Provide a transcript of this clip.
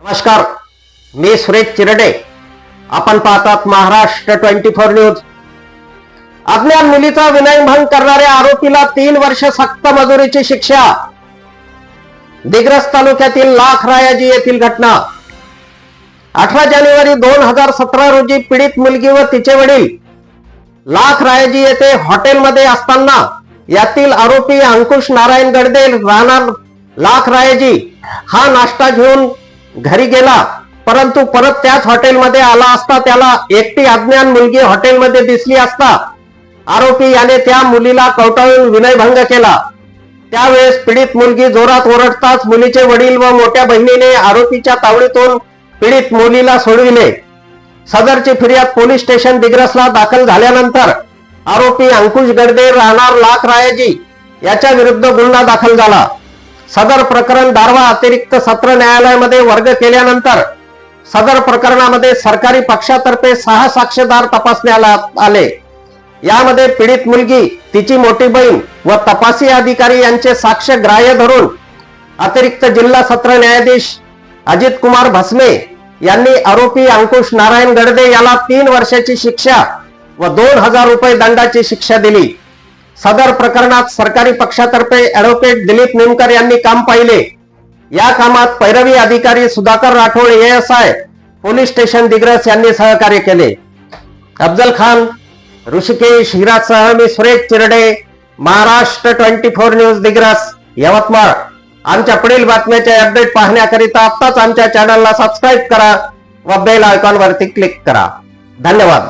नमस्कार. मी सुरेश चिरडे. आपण पाहतात महाराष्ट्र ट्वेंटी फोर न्यूज. अज्ञान मुलीचा विनयभंग करणाऱ्या आरोपीला तीन वर्ष सक्त मजुरीची शिक्षा. दिग्रस तालुक्यातील लाख रायाजी येथील घटना. अठरा जानेवारी दोन हजार सतरा रोजी पीडित मुलगी व तिचे वडील लाख रायाजी येथे हॉटेलमध्ये असताना यातील आरोपी अंकुश नारायण गडदे राहणार लाख रायाजी हा नाश्ता घेऊन घरी गेला परंतु परत त्याच हॉटेलमध्ये आला असता त्याला एकटी अज्ञान मुलगी हॉटेलमध्ये दिसली असता आरोपी याने त्या मुलीला कवटाळून विनयभंग केला. त्यावेळेस पीडित मुलगी जोरात ओरडताच मुलीचे वडील व मोठ्या बहिणीने आरोपीच्या तावडीतून पीडित मुलीला सोडविले. सदरची फिर्याद पोलीस स्टेशन दिग्रसला दाखल झाल्यानंतर आरोपी अंकुश गडदे राहणार लाख रायाजी याच्या विरुद्ध गुन्हा दाखल झाला. सदर प्रकरण दारवा अतिरिक्त सत्र न्यायालयामध्ये वर्ग केल्यानंतर सदर प्रकरणामध्ये सरकारी पक्षातर्फे सहा साक्षीदार तपासण्याला आले. यामध्ये पीडित मुलगी तिची मोठी बहीण व तपासी अधिकारी यांचे साक्ष ग्राह्य धरून अतिरिक्त जिल्हा सत्र न्यायाधीश अजित कुमार भस्मे यांनी आरोपी अंकुश नारायण गडदे याला तीन वर्षाची शिक्षा व दोन हजार रुपये दंडाची शिक्षा दिली. सदर प्रकरणात सरकारी पक्षातर्फे ऍडव्होकेट दिलीप निमकर यांनी काम पाहिले. या कामात पैरवी अधिकारी Sudhakar Rathod ASI police station Digras यांनी सहकार्य केले. अफजल खान ऋषिकेश हिरासह मी Suresh Chirde Maharashtra twenty four news Digras Yavatmal. आमच्या पुढील बातम्याचे अपडेट पाहण्याकरिता आत्ताच आमच्या चॅनलला सबस्क्राईब करा व बेल आयकॉन वरती क्लिक करा. धन्यवाद.